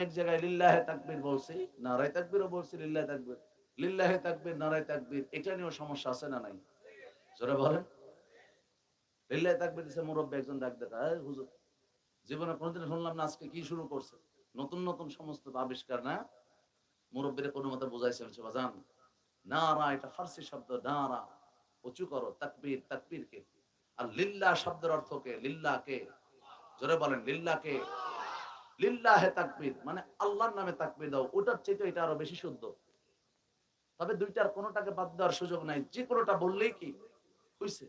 এক জায়গায় লিল্লাহে তাকবীর বলছি, নারায় তাকবীরও বলছি, লিল্লাহে তাকবীর। লিল্লাহে তাকবীর, নারায় তাকবীর, এটা নিয়েও সমস্যা আছে না নাই? জোরে বলেন। লিল্লাহে তাকবীর দিছে মুরব্বী একজন ডাক দেখা "এই হুজুর, জীবনে কোনোদিন শুনলাম না, আজকে কি শুরু করছে? নতুন নতুন সমস্ত আবিষ্কার না? মুরব্বীরা কোনো মতে বুঝাইছে, বলছে, বাজান, নারা এটা ফার্সি শব্দ, নারা। উঁচু করো, তাকবীর কে? আর লিল্লাহ শব্দের অর্থ কে? লিল্লাহ কে? জোরে বলেন লিল্লাহ কে? লিল্লাহে তাকবীর মানে আল্লাহর নামে তাকবীর দাও, ওটার এটা আরও বেশি শুদ্ধ। তবে দুইটার কোনোটাকে বাদ দেওয়ার সুযোগ নাই, যে কোনোটা বললেই কি হইছে।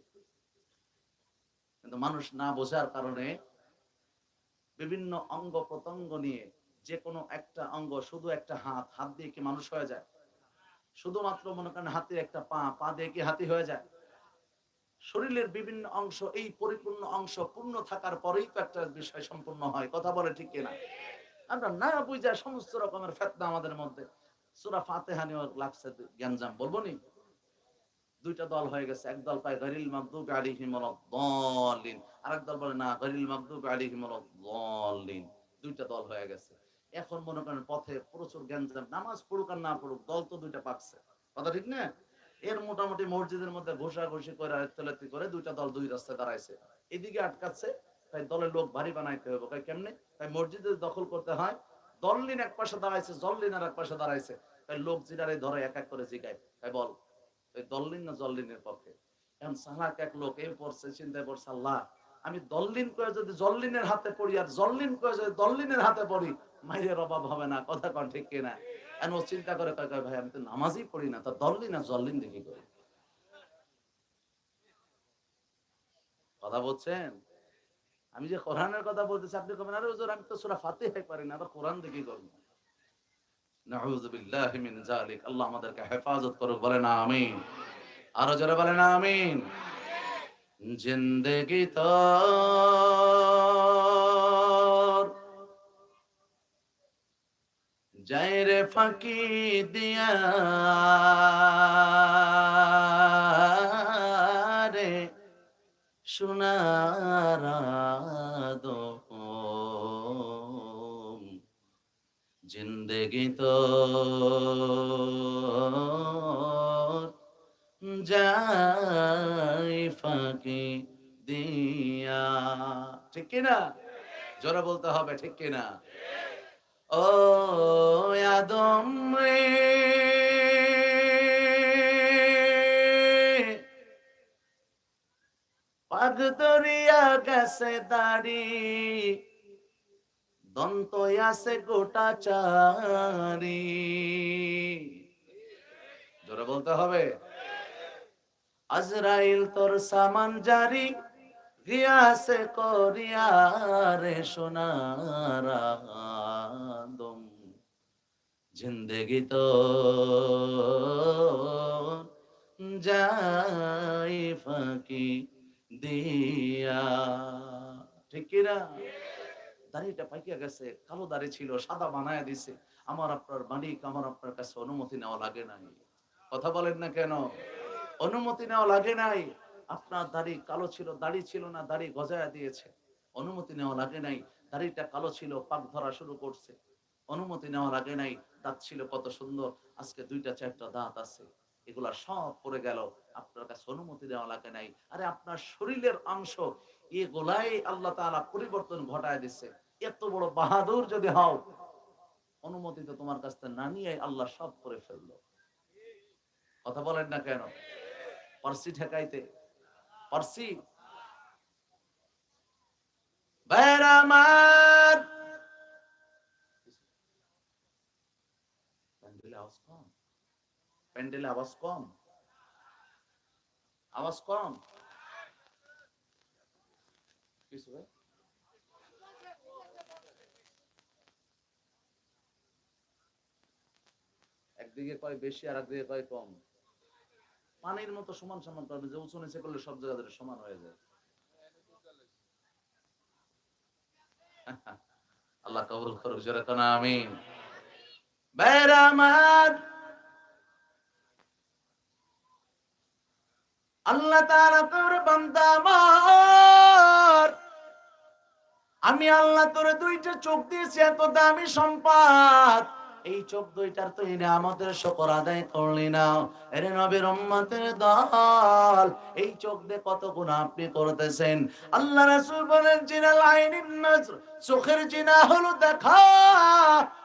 কিন্তু মানুষ না বোঝার কারণে বিভিন্ন অঙ্গ প্রত্যঙ্গ নিয়ে যে কোনো একটা অঙ্গ, শুধু একটা হাত হাত দিয়ে কি মানুষ হয়ে যায়? শুধুমাত্র মনে করেন হাতের একটা পা পা দিয়ে কি হাতি হয়ে যায়? শরীরের বিভিন্ন অংশ, এই পরিপূর্ণ অংশ পূর্ণ থাকার পরেই তো একটা বিষয় সম্পূর্ণ হয়। কথা বলে ঠিক কিনা? আমরা না বুঝা সমস্ত রকমের ফেতনা আমাদের মধ্যে। সুরা ফাতেহানিও লাগছে জ্ঞানজাম বলব নি? দুইটা দল হয়ে গেছে। এক দল পায় গরিল মাকদুব আলিহিম দলিন আরেক দল বলে না, গরিল মাকদুব আলিহিম দলিন দুইটা দল হয়ে গেছে। এখন মনে করেন পথে প্রচুর জ্ঞানজাম নামাজ পড়ুক আর না পড়ুক, দল তো দুইটা পাকছে। কথা ঠিক না? এর মোটামুটি মসজিদের মধ্যে ঘোষা ঘুষি করে আয়ত্তলাতি করে দুইটা দল দুই রাস্তায় দাঁড়াইছে। এদিকে আটকাচ্ছে, তাই দলের লোক ভারী বানাইতে হবে তাই কেমনে? তাই মসজিদে দখল করতে হয়, দললিন এক পাশে দাঁড়াইছে জল্লিন আর এক পাশে দাঁড়াইছে। তাই লোক জিরারে ধরে এক এক করে জিগায়। তাই বল ওই দল্লিন না জল্লিনের পক্ষে? এখন সালাক এক লোক, এই পড়ছে, চিন্তায় পড়ছে, আল্লাহ, আমি দল্লিন করে যদি জল্লিনের হাতে পড়ি, আর জল্লিন করে যদি দল্লিনের হাতে পড়ি মাইরের অভাব হবে না। কথা কন ঠিক কিনা? ও চিন্তা করে কয় ভাই, আমি তো নামাজই পড়ি না, তা দল্লিন আর জল্লিন দেখি করি কথা বলছেন? আমি যে কোরআনের কথা বলতেছি, আপনি কবেন আরে হুজুর, আমি তো সূরা ফাতিহা পারি না, আবার কোরআন দেখি করব বিল্লাহি মিন আল্লাহ আমাদেরকে হেফাজত করুক, বলেন আমিন। আরও জোরে বলেন আমিন। জিন্দেগি তো যাই রে ফাঁকি দিয়া। রে সোনার আদম, জিন্দেগি তো যাই ফাঁকি দিয়া। ঠিক কিনা? জোরে বলতে হবে, ঠিক কিনা? ও আদম রে। গেছে দাড়ি, দন্ত আছে গোটা চারি। জোরে বলতে হবে। আজরাইল তোর সামান জারি গিয়াছে করিয়া রে সোনার। জিন্দেগি তো যাই ফাঁকি দিয়া ঠিক কিনা দাড়িটা পাইকিয়া গেছে, কালো দাড়ি ছিল, সাদা বানায় দিছে। আমার আপনার মালিক আমার আপনার কাছে অনুমতি নেওয়া লাগে নাই। কথা বলেন না কেন? অনুমতি নেওয়া লাগে নাই। আপনার দাড়ি কালো ছিল, দাড়ি ছিল না, দাড়ি গজায়া দিয়েছে। অনুমতি নেওয়া লাগে নাই। দাড়িটা কালো ছিল, পাক ধরা শুরু করছে। অনুমতি নেওয়া লাগে নাই, দাঁত ছিল কত সুন্দর, আজকে দুইটা, চারটা দাঁত আছে। এগুলা সব পড়ে গেল, আপনার কাছে অনুমতি দেওয়া লাগে নাই। আরে আপনার শরীরের অংশ, এগুলাই আল্লাহ তাআলা পরিবর্তন ঘটায় দিচ্ছে এত বড় বাহাদুর যদি হও, অনুমতি তো তোমার কাছ থেকে না নিয়ে আল্লাহ সব করে ফেলল। কথা বলেন না কেন? পারসি ঠেকাইতে। পারসি? ভাইয়েরা আমার প্যান্ডেলে আওয়াজ কম প্যান্ডেলে আওয়াজ কম? আওয়াজ কম? একদিকে কয় বেশি আর একদিকে কয় কম। পানির মতো সমান সমান করবে, যে উঁচু নিচে করলে সব জায়গাতে সমান হয়ে যায়। আল্লাহ কবুল করুক, জোরে কোন আমিন ভাইরা আমার আল্লাহ তোর বান্দা আমার। আমি আল্লাহ তোরে দুইটা চোখ দিয়েছি, এত দামি সম্পদ। এই চোখ দুইটার তো এনে আমাদের শকর আদায় করলি না। এরে নবীর দল, এই চোখ দিয়ে কত গুণ আপনি করতেছেন? আল্লাহ রাসূল বলেন, জিনাল আইনিন নজর। চোখের জিনা হলো দেখা।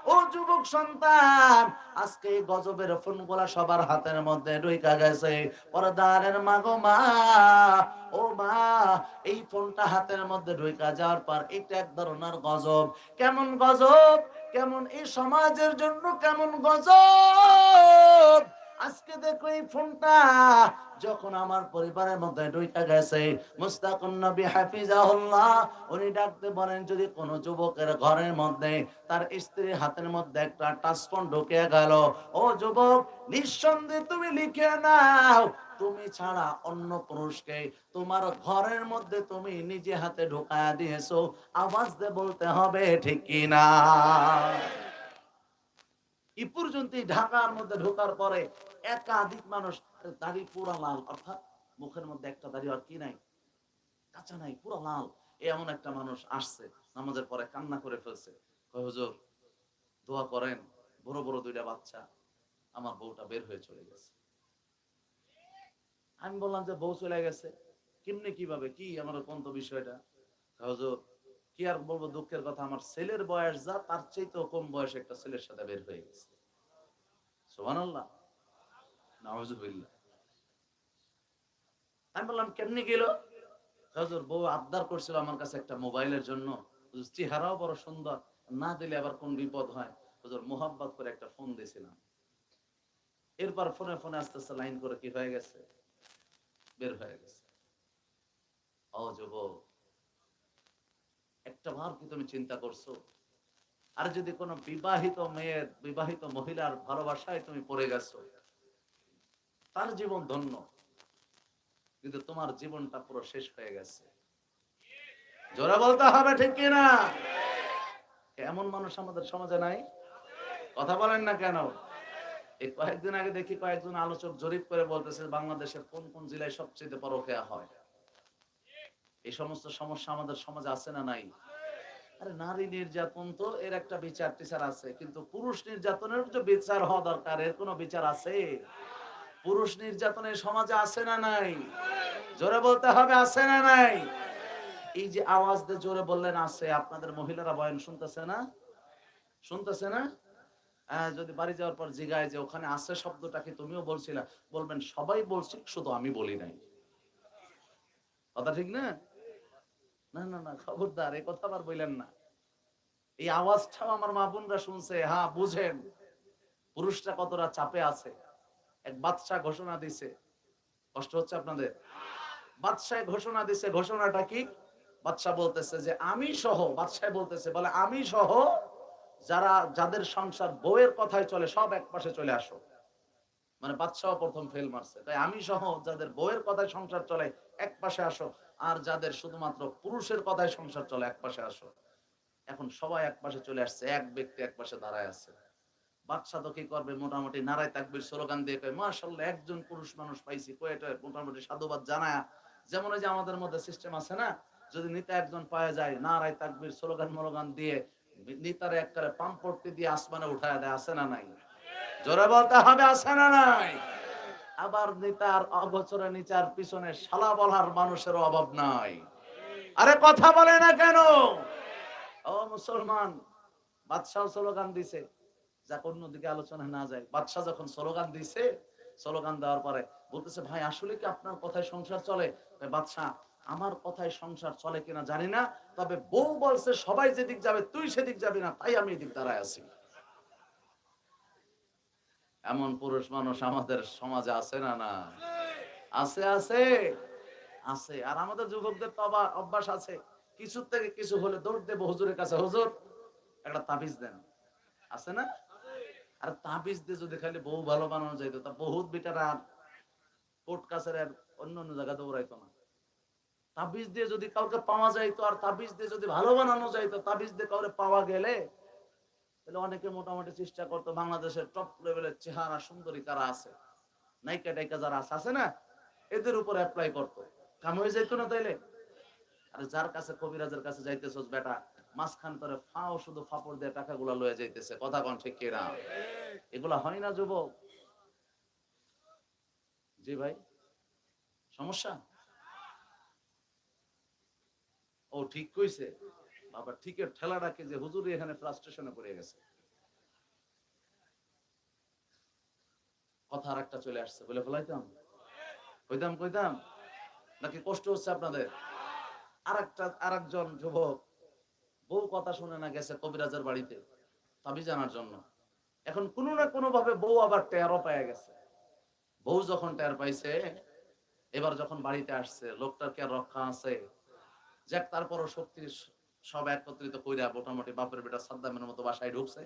ও যুবক সন্তান, আজকে গজবের ফোন ফোনগুলা সবার হাতের মধ্যে ঢুইকা গেছে। পরদারের মাগো মা, ও মা, এই ফোনটা হাতের মধ্যে ঢুইকা যাওয়ার পর এটা এক ধরনের গজব। কেমন গজব? কেমন এই সমাজের জন্য কেমন গজব? আজকে দেখো এই ফোনটা, যখন আমার পরিবারের মধ্যে ঢুইকা গেছে, মুস্তাকুন নবী হাফিজাহুল্লাহ, উনি ডাকতে বলেন, যদি কোন যুবকের ঘরের মধ্যে তার স্ত্রীর হাতের মধ্যে একটা টাচফোন ঢুকে গেল, ও যুবক, নিঃসন্দেহে তুমি লিখে নাও, তুমি ছাড়া অন্য পুরুষকে তোমার ঘরের মধ্যে তুমি নিজে হাতে ঢুকায়া দিয়েছ, আওয়াজ দিয়ে বলতে হবে ঠিক কি ই পর্যন্ত ঢাকার মধ্যে ঢোকার পরে একাধিক মানুষ দাড়ি পুরা লাল, অর্থাৎ মুখের মধ্যে একটা দাড়ি, আর কি নাই? কাঁচা নাই, পুরো লাল। এমন একটা মানুষ আসছে, নামাজের পরে কান্না করে ফেলছে। হুজুর, দোয়া করেন, বড় বড় দুইটা বাচ্চা, আমার বউটা বের হয়ে চলে গেছে। আমি বললাম যে, বউ চলে গেছে। কেমনে কীভাবে? কি আমার কোন তো বিষয়টা হুজুর কি আর বলব, দুঃখের কথা, আমার ছেলের বয়স যা, তার চাইতেও কম বয়স একটা ছেলের সাথে বের হয়ে গেছে। আমি বললাম, কেমনি গেল? বউ আবদার করছিল আমার কাছে একটা মোবাইলের জন্য। চেহারাও বড় সুন্দর। না দিলে আবার কোন বিপদ হয়? হুজুর করে একটা ফোন দিয়েছিলাম। এরপর ফোনে ফোনে আস্তে আস্তে লাইন করে কি হয়ে গেছে? বের হয়ে গেছে। ও যুবক একটা বার কি তুমি চিন্তা করছ? আর যদি কোনো বিবাহিত মেয়ের, বিবাহিত মহিলার ভালোবাসায় তুমি পড়ে গেছো, তার জীবন ধন্য। কিন্তু তোমার জীবনটা পুরো শেষ হয়ে গেছে। জোরে বলতে হবে ঠিক কিনা? এমন মানুষ আমাদের সমাজে নাই? কথা বলেন না কেন? এই কয়েকদিন আগে দেখি কয়েকজন আলোচক জরিপ করে বলতেছে, বাংলাদেশের কোন কোন জেলায় সবচেয়ে পরকেয়া হয়? এই সমস্ত সমস্যা আমাদের সমাজে আছে না নাই? আরে নারী নির্যাতন তো এর একটা বিচার টিচার আছে, কিন্তু পুরুষ নির্যাতনের যে বিচার হওয়া দরকার, এর কোনো বিচার আছে? পুরুষ নির্যাতনের সমাজে আছে না নাই? জোরে বলতে হবে, আছে না নাই? এই যে আওয়াজ দিয়ে জোরে বললেন, আছে। আপনাদের মহিলারা বয়ান শুনতেছে না? শুনতেছে না? যদি বাড়ি যাওয়ার পর জিগায় যে ওখানে আছে শব্দটা কি তুমিও বলছিলা? বলবেন, সবাই বলছি, শুধু আমি বলি নাই। কথা ঠিক না? না না না, খবরদার এই কথা আবার বললেন না। এই আওয়াজটাও আমার মা বোনরা শুনছে হ্যাঁ বুঝেন। পুরুষটা কতটা চাপে আছে। এক বাদশাহ ঘোষণা দিছে। কষ্ট হচ্ছে আপনাদের? বাদশাহ ঘোষণা দিছে, ঘোষণাটা কি? বাদশাহ বলতেছে যে, আমি সহ, বাদশাহ বলতেছে, বলে, আমি সহ, যারা, যাদের সংসার বউয়ের কথায় চলে, সব এক পাশে চলে আসো। মানে বাদশাহ প্রথম ফেল মারছে। তাই আমি সহ, যাদের বউয়ের কথায় সংসার চলে, এক পাশে আসো। আর যাদের শুধুমাত্র পুরুষের কথায় সংসার চলে, এক পাশে আসো। এখন সবাই এক পাশে চলে আসছে, এক ব্যক্তি এক পাশে দাঁড়ায় আছে। বাদশাহ তো কি করবে? মোটামুটি নারায় তাকবির স্লোগান দিয়ে কয় মাশাল্লাহ একজন পুরুষ মানুষ পাইছি। কয়েটা মোটামুটি সাধুবাদ জানায়। যেমন ওই যে আমাদের মধ্যে সিস্টেম আছে না, যদি নিতে একজন পাওয়া যায়, নারায় তাকবির স্লোগান মলোগান দিয়ে নিতারে এক করে পাম্পড়তে দিয়ে আসমানে উঠায় দেয়, আছে না নাই? জোরে বলতে হবে, আছে না নাই? আবার নিতার অগোচরে নিচার পিছনে শালা বলার মানুষের অভাব নাই। আরে কথা বলে না কেন? ও মুসলমান, বাদশাহ স্লোগান দিছে, যাক অন্যদিকে আলোচনা না যায় বাদশাহ যখন স্লোগান দিছে, স্লোগান দেওয়ার পরে বলতেছে, ভাই, আসলে কি আপনার কথায় সংসার চলে? বাদশাহ, আমার কথায় সংসার চলে কিনা জানি না, তবে বউ বলছে, সবাই যেদিক যাবে, তুই সেদিক যাবি না, তাই আমি এদিক দাঁড়ায় আছি। এমন পুরুষ মানুষ আমাদের সমাজে আছে না না? আছে আছে। আছে। আর আমাদের যুবকদের তো আবার অভ্যাস আছে। কিছু থেকে কিছু হলে দৌড় দেবো হুজুরের কাছে। হুজুর, একটা তাবিজ দেন। আছে না? আর তাবিজ দিয়ে যদি খালি বহু ভালো বানানো যাইতো তা বহুত বেটার। আর কোর্ট কাছারের অন্য অন্য জায়গা দৌড়াইতো না। তাবিজ দিয়ে যদি কাউকে পাওয়া যাইতো আর তাবিজ দিয়ে যদি ভালো বানানো যাইতো তাবিজ দিয়ে কাউকে পাওয়া গেলে তাহলে অনেকে মোটামুটি চেষ্টা করতো বাংলাদেশের টপ লেভেলের চেহারা সুন্দরী কারা আছে? নায়িকা, টাইকা যারা আছে আছে না? এদের উপর অ্যাপ্লাই করতো। কাম হয়ে যাইতো না তাইলে? আরে যার কাছে, কবিরাজের কাছে যাইতেছস বেটা, মাঝখান করে ফাও শুধু ফাপড় দিয়ে টাকাগুলা লয়ে যাইতেছে। কথা কন ঠিক কিনা? এগুলা হয় না যুবক? জি ভাই, সমস্যা? ও ঠিক কইছে। বাবা ঠিকের ঠেলাটাকে যে হুজুরি এখানে ফ্রাস্ট্রেশনে পড়ে গেছে। কথা আর একটা চলে আসছে, বলে ফেলাইতাম। কইতাম কইতাম, নাকি কষ্ট হচ্ছে আপনাদের? আর একটা আর একজন যুবক বউ কথা শুনে না গেছে কবিরাজের বাড়িতে তাবি জানার জন্য। এখন কোনো না কোনো ভাবে বউ আবার টেরও পেয়ে গেছে। বউ যখন টের পাইছে, এবার যখন বাড়িতে আসছে, লোকটার কে রক্ষা আছে? যাক, তারপরও শক্তি সব একত্রিত কইরা মোটামুটি বাপের বেটা সাদ্দামের মতো বাসায় ঢুকছে।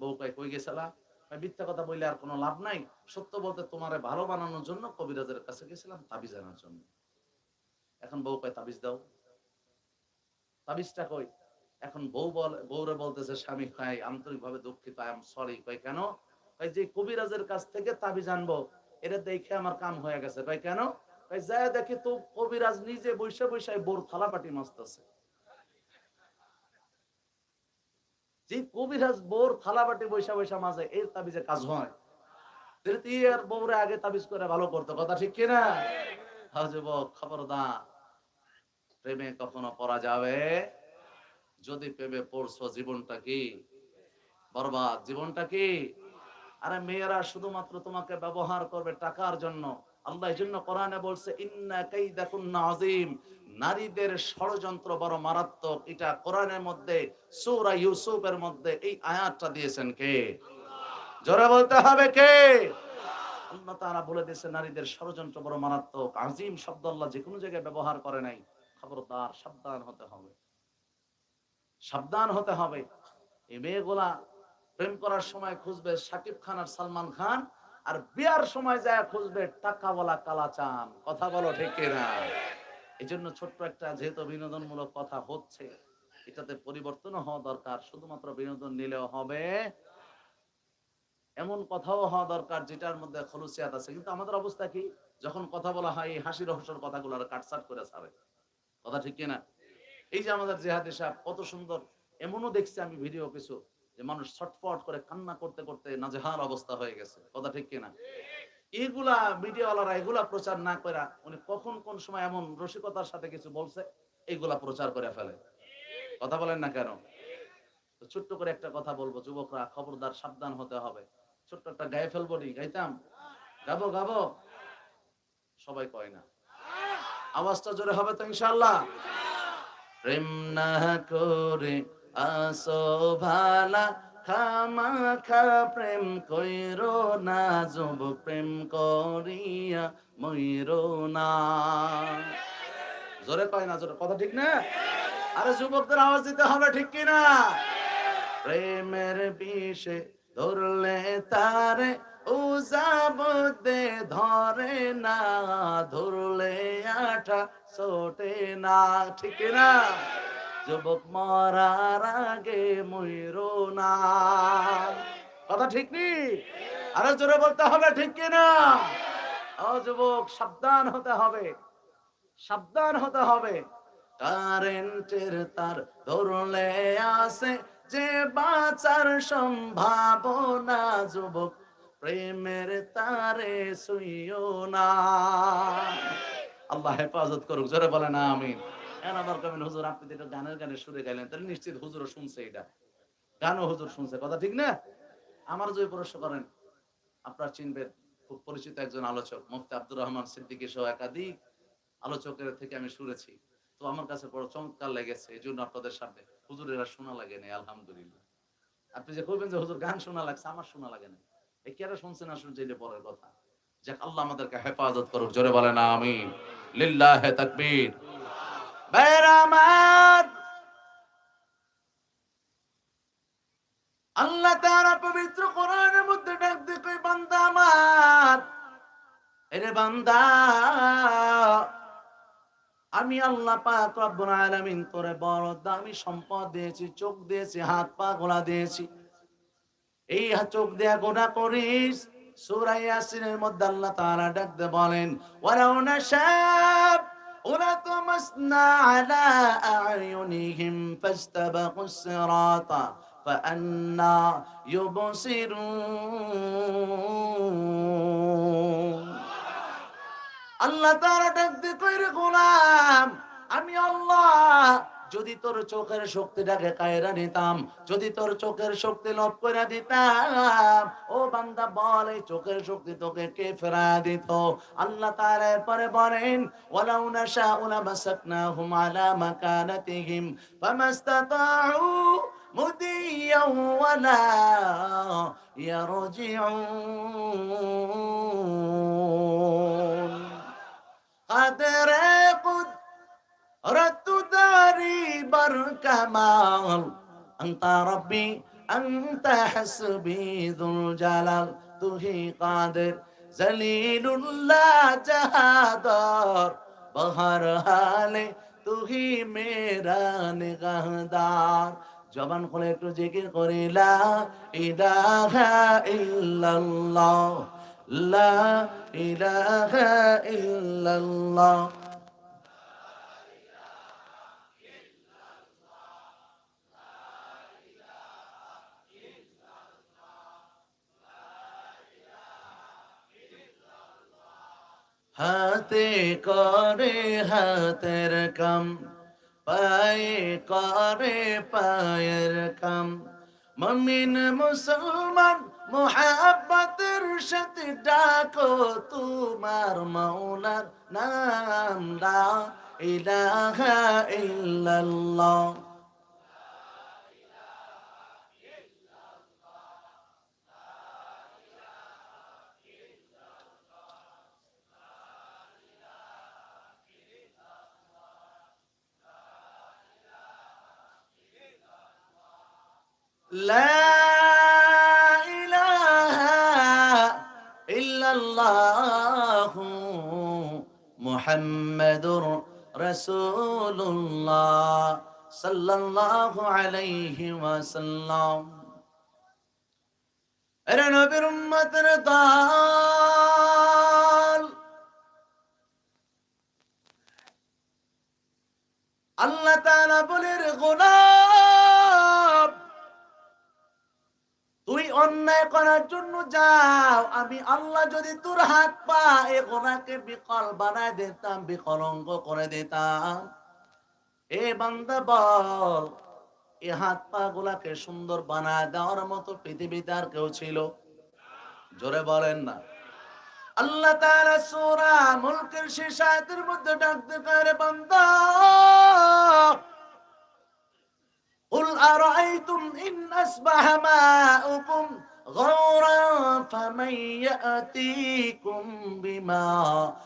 বউ কয়, কই গেছিলা মিথ্যা কথা বললে আর কোনো লাভ নাই। সত্য বলতে তোমারে ভালো বানানোর জন্য কবিরাজের কাছে গেছিলাম তাবিজ আনার জন্য। এখন বউ কয়, তাবিজ দাও। তাবিজটা কই? এখন বউ বল, বউরে বলতেছে, স্বামী খাই আন্তরিক ভাবে দুঃখিত। আই এম সরি কই কেন? কই যে কবিরাজের কাছ থেকে তাবিজ আনব, এটা দেখে আমার কাম হয়ে গেছে। কই কেন? কই যায় দেখি তো কবিরাজ নিজে বৈশা বৈশায় বোর থালাপাটি মাস্তাছে যে কবিরাজ বোর থালাবাটি বৈশা বৈশা মাঝে এর তাবিজে কাজ হয়। তৃতীয় বৌরে আগে তাবিজ করে ভালো করতো, কথা ঠিক কিনা খবর যুবক, খবরদার। প্রেমে কখনো পড়া যাবে? যদি প্রেমে পড়ছো জীবনটা কি? বরবাদ জীবনটা কি? আরে মেয়েরা, শুধুমাত্র তোমাকে ব্যবহার করবে টাকার জন্য। আল্লাহ এই জন্য কোরআনে বলছে, ইন্না কাইদাকুন্না আযীম নারীদের ষড়যন্ত্র বড় মারাত্মক। এটা কোরআনের মধ্যে, সূরা ইউসুফের মধ্যে এই আয়াতটা দিয়েছেন কে? জোরে বলতে হবে কে? আল্লাহ তাআলা বলে দিয়েছে, নারীদের ষড়যন্ত্র বড় মারাত্মক। আজিম শব্দ আল্লাহ যে কোনো জায়গায় ব্যবহার করে নাই। খবরদার, সাবধান হতে হবে। সাবধান হতে হবে। এই মেয়েগুলা প্রেম করার সময় খুঁজবে সাকিব খান আর সালমান খান, আর বিয়ার সময় যায় খুঁজবে টাকাওয়ালা কালাচান কথা বলো ঠিক কিনা? এই জন্য ছোট্ট একটা যেহেতু বিনোদনমূলক কথা হচ্ছে, এটাতে পরিবর্তন হওয়া দরকার, শুধুমাত্র বিনোদন নিলেও হবে। এমন কথাও হওয়া দরকার যেটার মধ্যে খলুসিয়াত আছে। কিন্তু আমাদের অবস্থা কি? যখন কথা বলা হয়, এই হাসি রহস্যর কথাগুলো কাটসাট করে ছাড়ে। কথা ঠিক কিনা? এই যে আমাদের জেহাদি সাহেব, কত সুন্দর, এমনও দেখছি আমি ভিডিও কিছু। যে মানুষ ছটফট করে কান্না করতে করতে নাজেহাল অবস্থা হয়ে গেছে। কথা ঠিক কিনা? এগুলা মিডিয়াওয়ালারা এগুলা প্রচার না করে উনি কখন কোন সময় এমন রসিকতার সাথে কিছু বলছে এইগুলা প্রচার করে ফেলে। কথা বলেন না কেন? ছোট্ট করে একটা কথা বলব, যুবকরা, খবরদার, সাবধান হতে হবে। ছোট্ট একটা গায়ে ফেলব নি, গাইতাম? গাবো গাবো? সবাই কয় না। আওয়াজটা জোরে হবে তো ইনশাল্লাহ প্রেম না করে আসো ভালা, খামা খা, প্রেম কইরো না, যুব প্রেম করিয়া ময়ূরো না। জোরে কয় না, জোরে, কথা ঠিক না? আরে যুবকদের আওয়াজ দিতে হবে ঠিক কি না প্রেমের বিষে ধরলে তারে উজাবতে ধরে না, ধরলে আঠা, ছোটে না, ঠিক না যুবক মরার আগে ময়ূরো না। কথা ঠিক নি? আরে জোরে বলতে হবে ঠিক কিনা? ও যুবক, সাবধান হতে হবে। সাবধান হতে হবে। কারেন্টের তার ধরলে আসে যে বাঁচার সম্ভাবনা যুবক, প্রেমের তারে শুইও না। আল্লাহ হেফাজত করুক, জোরে বলে না আমিন। কবেন হুজুর, আপনি গানের গানে সুরে গাইলেন, তাহলে নিশ্চিত শুনছে এটা। গানও হুজুর শুনছে, কথা ঠিক না? আমার যদি প্রশ্ন করেন, আপনার চিনবেন, খুব পরিচিত একজন আলোচক, মুফতি আব্দুর রহমান সিদ্দিকী সহ একাধিক আলোচকের থেকে আমি শুনেছি। তো আমার কাছে বড় চমৎকার লেগেছে, এই জন্য আপনাদের সামনে হুজুরেরা শোনা লাগে না আলহামদুলিল্লাহ। আপনি যে কইবেন যে, হুজুর, গান শোনা লাগছে, আমার শোনা লাগে না এই কেরা শুনছে না শুনছে এটা পরের কথা। যাক, আল্লাহ আমাদেরকে হেফাজত করুক, জোরে বলে না আমি লিল্লাহ তাকবীর। বেরামাত। আল্লাহ তাআলা পবিত্র কোরআনের মধ্যে ডাক বান্দা আমার, এরে বান্দা, আমি আল্লাহ পাক রব্বুল আলামিন তোরে বড় দামি সম্পদ দিয়েছি, চোখ দিয়েছি, হাত পা গোলা দিয়েছি। এই চোখ দেয়া গোনা করিস, সূরা ইয়াসিনের মধ্যে আল্লাহ তাআলা ডাক দিয়ে বলেন, ওয়ালাউ নাশাব ولطمسنا على أعينهم فاستبقوا الصراط فأنا يبصرون আল্লাহ তারা ডাকতে কইরে গোলাম আমি আল্লাহ যদি তোর চোখের শক্তিটাকে কায়রা নিতাম যদি তোর চোখের শক্তি লভ করে দিতাম ও বান্দা বল এই চোখের শক্তি তোকে কে ফেরা দিত আল্লাহ তাআলা এরপরে বলেন ওয়ালাউ নাশাউ লামাসাকনাহুম আলা মাকানাতিহিম ফামাস্তাতাউ মুদিয়া ওয়ালা ইয়ারজিউন قدر قدرت داري بركمال أنت ربي أنت حسبي ذو الجلال তুহি কাদের জলিলুল্লাহ জাহাদর বহর হালে তুহি মেরা নিগাহদার জবান খুলে একটু জিকির করিলা ইলাহা ইল্লাল্লাহ লা ইলাহা ইল্লাল্লাহ হাতে করে হাতের কাম, পায়ে করে পায়ের কাম। মমিন মুসলমান মোহাব্বতের সাথে ডাকো তোমার মৌলার নাম। লা ইলাহা ইল্লাল্লাহ। لا إله إلا الله محمد رسول الله صلى الله عليه وسلم এরা নবীর উম্মতের দল আল্লাহ তাআলা বলেন গোলাম অন্যায় করার জন্য যাও আমি আল্লাহ যদি তোর হাত পা এ গোনাকে বিকল বানায় দিতাম বিকলঙ্গ করে দিতাম এ বান্দা বল এ হাত পা গুলাকে সুন্দর বানায় দেওয়ার মতো পৃথিবীতে আর কেউ ছিল জোরে বলেন না আল্লাহ তাআলা সূরা মুলকের শেষ আয়াতের মধ্যে ডাকতে করে বান্দা قل أرأيتم إن أصبح ماؤكم غورا فمن يأتيكم بماء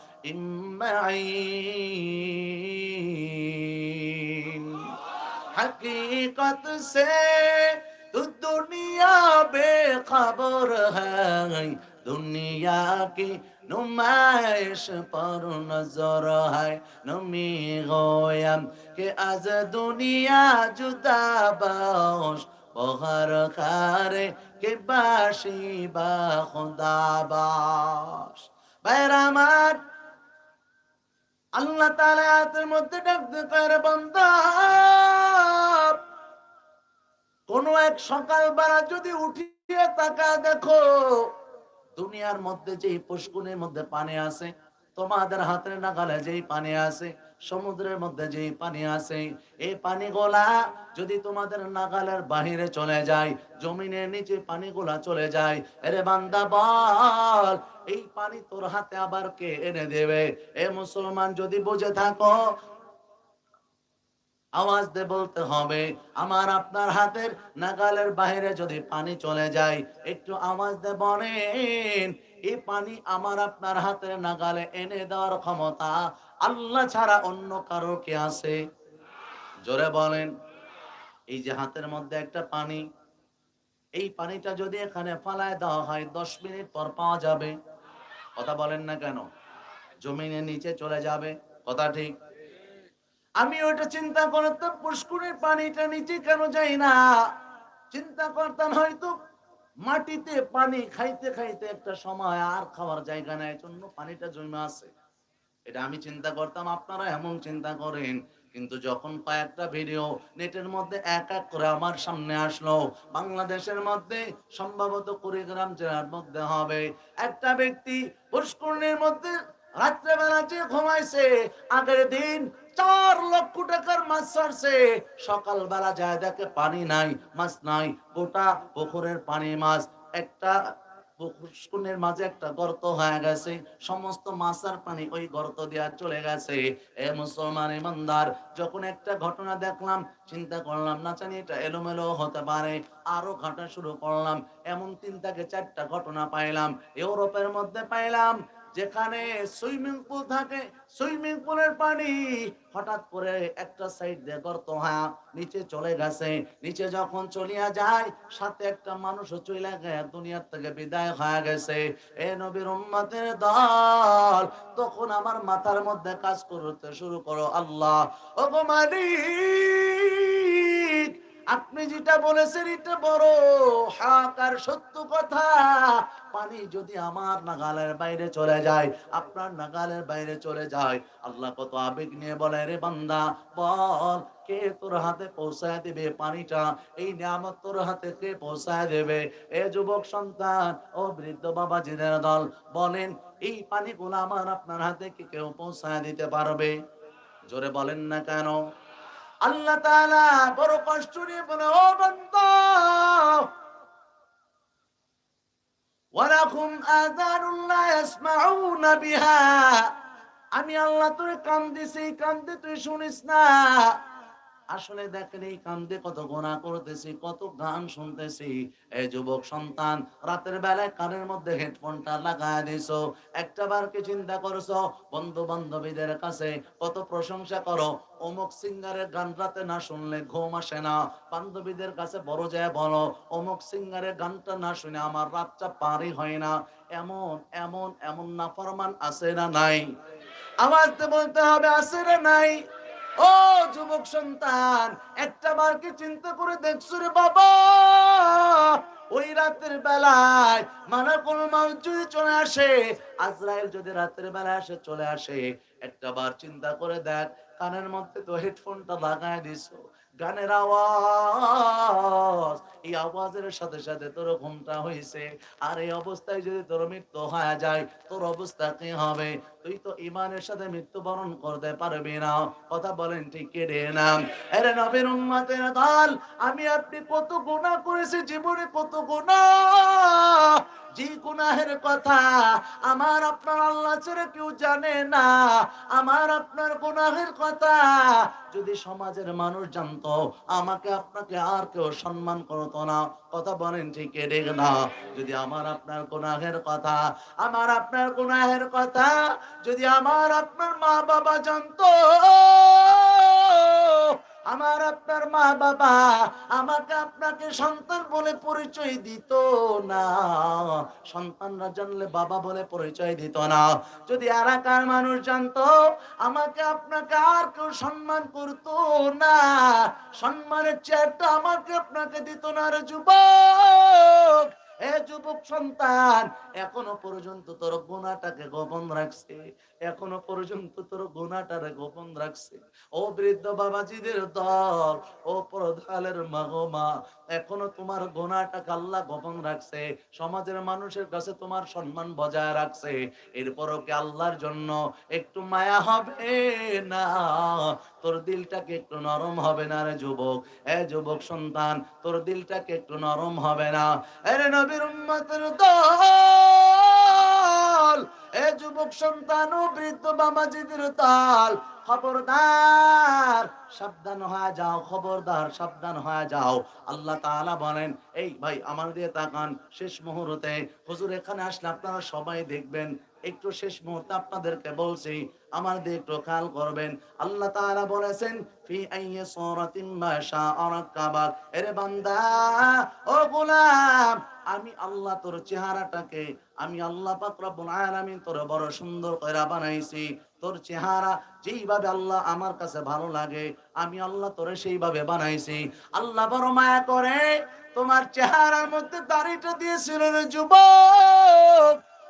معين حقیقت سے تو دنیا بے خبر ہے دنیا کی نمائش پر نظر ہے نمی گویم کہ از دنیا جدا باش ওহার কারে কে বাসি বা খোদাবাস ভাইরা আমার, আল্লাহ তালা হাতের মধ্যে ডাকতে পারে বন্ধ কোন এক সকাল বেলা যদি উঠিয়ে তাকা দেখো, দুনিয়ার মধ্যে যেই পুষ্কুনের মধ্যে পানি আছে, তোমাদের হাতের নাগালে যেই পানি আছে সমুদ্রের মধ্যে যেই পানি আছে, এই পানিগুলা যদি তোমাদের নাগালের বাহিরে চলে যায়, জমিনের নিচে পানিগুলা চলে যায়, এরে বান্দা বল, এই পানি তোর হাতে আবার কে এনে দেবে? এ মুসলমান যদি বুঝে থাকো, আওয়াজ দিয়ে বলতে হবে, আমার আপনার হাতের নাগালের বাহিরে যদি পানি চলে যায়, একটু আওয়াজ দিয়ে বলেন, এই পানি আমার আপনার হাতের নাগালে এনে দেওয়ার ক্ষমতা আল্লাহ ছাড়া অন্য কারও কে আছে? জোরে বলেন। এই যে হাতের মধ্যে একটা পানি, এই পানিটা যদি এখানে ফালায় দেওয়া হয়, দশ মিনিট পর পাওয়া যাবে। কথা বলেন না কেন? জমিনের নিচে চলে যাবে। কথা ঠিক? আমি ওটা চিন্তা করতাম পুষ্কুরের পানিটা নিচে কেন যাই না? চিন্তা করতাম হয়তো মাটিতে পানি খাইতে খাইতে একটা সময় আর খাওয়ার জায়গা নেই জন্য পানিটা জমে আছে। এটা আমি চিন্তা করতাম, আপনারা এমন চিন্তা করেন। কিন্তু যখন কয়েকটা ভিডিও নেটের মধ্যে এক এক করে আমার সামনে আসলো, বাংলাদেশের মধ্যে সম্ভবত কুড়িগ্রাম জেলার মধ্যে হবে। একটা ব্যক্তি পুষ্করণীর মধ্যে রাত্রেবেলা যে ঘুমাইছে, আগের দিন চার লক্ষ টাকার মাছ ছাড়ছে। সকালবেলা যায় দেখে পানি নাই, মাছ নাই, গোটা পুকুরের পানি মাছ। একটা পুষ্করণের মাঝে একটা গর্ত হয়ে গেছে। সমস্ত মাছার পানি ওই গর্ত দিয়া চলে গেছে। এ মুসলমান ইমানদার, যখন একটা ঘটনা দেখলাম, চিন্তা করলাম, না জানি এটা এলোমেলো হতে পারে। আরও ঘাটা শুরু করলাম, এমন তিন থেকে চারটা ঘটনা পাইলাম। ইউরোপের মধ্যে পাইলাম যেখানে সুইমিং পুল থাকে, সুইমিং পুলের পানি হঠাৎ করে একটা সাইড দিয়ে গর্ত হ্যাঁ নিচে চলে গেছে। নিচে যখন চলিয়া যায়, সাথে একটা মানুষও চলে গেছে দুনিয়ার থেকে বিদায় হয়ে গেছে। এ নবীর উম্মতের দল, তখন আমার মাথার মধ্যে কাজ করতে শুরু করো, আল্লাহ। ও মালিক! আপনি যেটা বলেছেন, এটা বড় হাক। আর সত্য কথা, পানি যদি আমার নাগালের বাইরে চলে যায়, আপনার নাগালের বাইরে চলে যায়, আল্লাহ কত আবেগ নিয়ে বলে, রে বান্দা, বল, কে তোর হাতে পৌঁছায় দেবে পানিটা? এই নিয়ামত তোর হাতে কে পৌঁছায় দেবে? এ যুবক সন্তান, ও বৃদ্ধ বাবা বাবাজিদের দল, বলেন, এই পানিগুলো আমার আপনার হাতে কি কেউ পৌঁছায় দিতে পারবে? জোরে বলেন না কেন? আল্লাহ বড় কষ্ট নিয়ে বলে, ও বিহা। আমি আল্লাহ তুই কান দিছি কান দিয়ে তুই শুনিস না। আসলে দেখেন এই কান্দে কত গোনা করতেছি, কত গান শুনতেছি। এই যুবক সন্তান, রাতের বেলায় কানের মধ্যে হেডফোনটা লাগায় দিছো, একটা বার কি চিন্তা করছ? বন্ধু বান্ধবীদের কাছে কত প্রশংসা করো। অমুক সিঙ্গারের গান রাতে না শুনলে ঘুম আসে না। বান্ধবীদের কাছে বড় যায় বলো, অমুক সিঙ্গারের গানটা না শুনে আমার রাতটা পারই হয় না। এমন এমন এমন নাফরমান আছে না নাই? আওয়াজ দিয়ে বলতে হবে, আছে না নাই? ও যুবক সন্তান, একটা বার চিন্তা করে দেখছ রে বাবা। ওই রাতের বেলায় মানা কোন মানুষ যদি চলে আসে, আজরাইল যদি রাতের বেলায় আসে, চলে আসে। একটা বার চিন্তা করে দেখ, কানের মধ্যে তো হেডফোনটা লাগায় দিছো। গানের আওয়াজ। এই আওয়াজের সাথে সাথে তোর ঘুমটা হয়েছে আর এই অবস্থায় যদি তোর মৃত্যু হয়ে যায়, তোর অবস্থা কি হবে? তুই তো ইমানের সাথে মৃত্যুবরণ করতে পারবি না। কথা বলেন ঠিক দল, আমি আপনি কত গুনাহ করেছি, জীবনে কত গুনাহ গুনাহের কথা। আমার আপনার আল্লাহ কেউ জানে না। আমার আপনার গুনাহের কথা। যদি সমাজের মানুষ জানতো, আমাকে আপনাকে আর কেউ সম্মান করতো না। কথা বলেন ঠিক রেগ না। যদি আমার আপনার গুনাহের কথা, আমার আপনার গুনাহের কথা, যদি আমার আপনার মা বাবা জানতো আমার আপনার মা বাবা আমাকে আপনাকে সন্তান বলে পরিচয় দিত না। সন্তানরা জানলে বাবা বলে পরিচয় দিত না। যদি এলাকার মানুষ জানতো, আমাকে আপনাকে আর কেউ সম্মান করতো না। সম্মানের চেয়ারটা আমাকে আপনাকে দিত না রে যুবক। এ যুবক সন্তান, এখনও পর্যন্ত তোর গুণাটাকে গোপন রাখছে, এখনও পর্যন্ত তোর গুণাটারে গোপন রাখছে। ও বৃদ্ধ বাবাজিদের দল, ও প্রধালের মাগমা এখনও তোমার গোনাটাকে আল্লাহ গোপন রাখছে, সমাজের মানুষের কাছে তোমার সম্মান বজায় রাখছে। এরপরও কি আল্লাহর জন্য একটু মায়া হবে? না, তোর দিলটাকে একটু নরম হবে না রে যুবক। এ যুবক সন্তান, তোর দিলটাকে একটু নরম হবে না। এর নবীর উম্মতের দল! যুবক সন্তান, ও বৃদ্ধ বাবাজিদের তাল, খবরদার, সাবধান হয়ে যাও, খবরদার, সাবধান হয়ে যাও। আল্লাহ তাআলা বলেন, এই ভাই, আমার দিয়ে তাকান, শেষ মুহূর্তে হুজুর এখানে আসলে আপনারা সবাই দেখবেন একটু শেষ মুহূর্তে আপনাদেরকে বলছি, আমার দিয়ে একটু খেয়াল করবেন। আল্লাহ তাআলা বলেছেন, ফি আইয়ি সূরাতিন মা শাআ রাক্কাবাক। এরে বান্দা, ও গোলাম, আমি আল্লাহ তোর চেহারাটাকে, আমি আল্লাহ পাক রব্বুল আলামিন তোর বড় সুন্দর করে বানাইছি। তোর চেহারা যেইভাবে আল্লাহ আমার কাছে ভালো লাগে, আমি আল্লাহ তোরে সেইভাবে বানাইছি। আল্লাহ বড় মায়া করে, তোমার চেহারার মধ্যে দাড়িটা দিয়েছিল রে যুবক।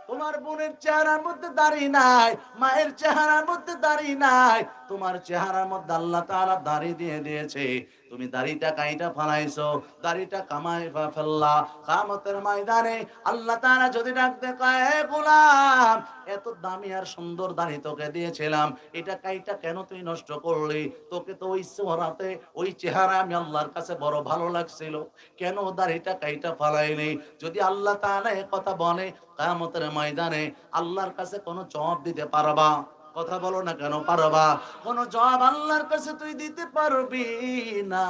তোমার বোনের চেহারার মধ্যে দাড়ি নাই, মায়ের চেহারার মধ্যে দাড়ি নাই, তোমার চেহারার মধ্যে আল্লাহ তাআলা দাড়ি দিয়ে দিয়েছে। তুমি দাড়িটা কাইটা ফালাইছো, দাড়িটা কামাই ফেললা। কামতের ময়দানে আল্লাহ তাআলা যদি ডাকতে কয়, "এ গোলাম, এত দামি আর সুন্দর দাড়ি তোকে দিয়েছিলাম, এটা কাইটা কেন তুই নষ্ট করলি? তোকে তো ওই চেহারাতে ওই চেহারা আমি আল্লাহর কাছে বড় ভালো লাগছিল। কেন দাড়িটা কাইটা ফালাইনি যদি আল্লাহ এ কথা বলে, কামতের ময়দানে আল্লাহর কাছে কোনো জবাব দিতে পারবা? কথা বলো না কেন পারবা? কোন জবাব আল্লাহর কাছে তুই দিতে পারবি না।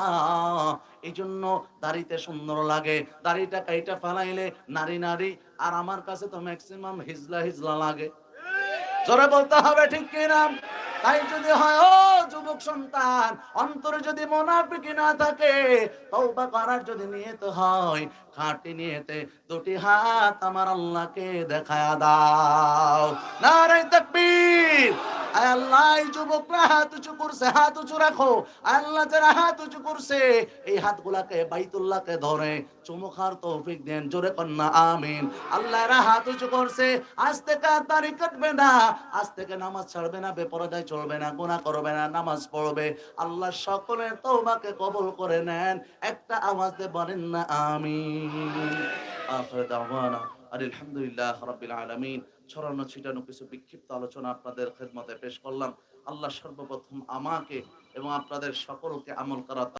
এই জন্য দাড়িতে সুন্দর লাগে। দাড়িটা কাইটা ফালাইলে নারী নারী, আর আমার কাছে তো ম্যাক্সিমাম হিজলা হিজলা লাগে। জোরে বলতে হবে ঠিক কিনা? তাই যদি হয়, ও যুবক সন্তান, অন্তরে যদি মোনাফিকি না থাকে, তওবা করার যদি নিয়ত হয় খাঁটি নিয়েতে দুটি হাত আমার আল্লাহকে দেখায়া দাও। নারে তাকবীর। আল্লাহ যুবকরা হাত উঁচু করছে আজ থেকে না। আজ থেকে নামাজ ছাড়বে না, বেপরদায় চলবে না, গুনাহ করবে না, নামাজ পড়বে। আল্লাহ সকলের তওবাকে কবল করে নেন, একটা আওয়াজ দিয়ে বলেন না, আমিন। আখির দাওয়ানা আর আলহামদুলিল্লাহ রাব্বিল আলামিন। ছড়ানো, ছিটানো কিছু বিক্ষিপ্ত আলোচনা আপনাদের খেদমতে পেশ করলাম। আল্লাহ সর্বপ্রথম আমাকে এবং আপনাদের সকলকে আমল করা